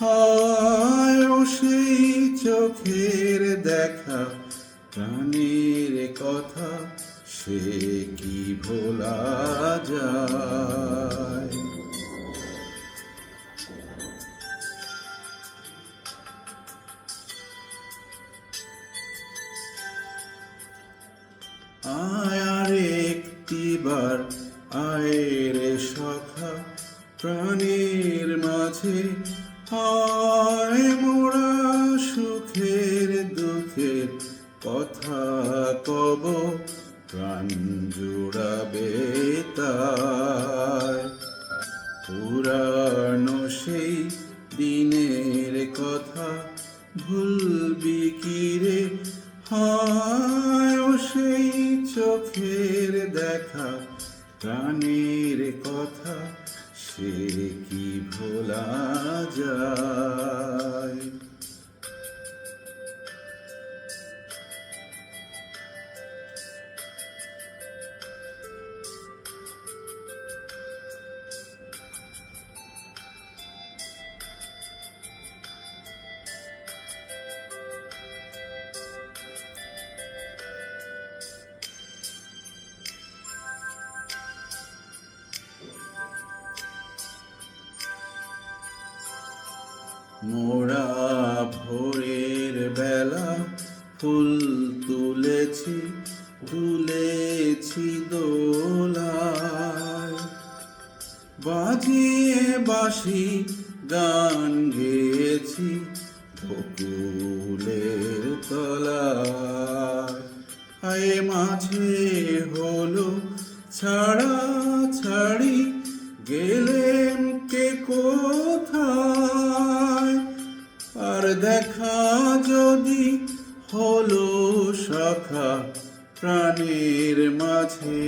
হায় সেই চোখের দেখা, প্রাণের কথা সে কি ভোলা যায়? আয় আর একটিবার আয়ের সখা, প্রাণের মাঝে হায় মোরা সুখের দুঃখের কথা কব, প্রাণ জুড়াবে তাই। পুরানো সেই দিনের কথা ভুলবি কিরে হায় সেই চোখের দেখা, প্রাণের কথা সে কি ভোলা? যায় মোরা ভোরের বেলা ফুল তুলেছি তুলেছি দোলায়। বাজিয়ে বাসি গান গেয়েছি বকুলের তলায়। হায় মাঝে হলো ছাড়া ছাড়ি গেলেন দেখা যদি হলো সখা প্রাণের মাঝে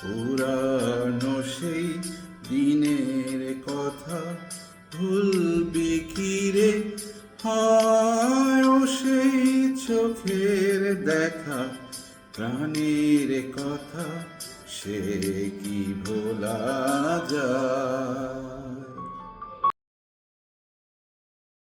পুরানো সেই দিনের কথা ভুলবি কিরে হায় সেই চোখের দেখা প্রাণের কথা সে কি ভোলা?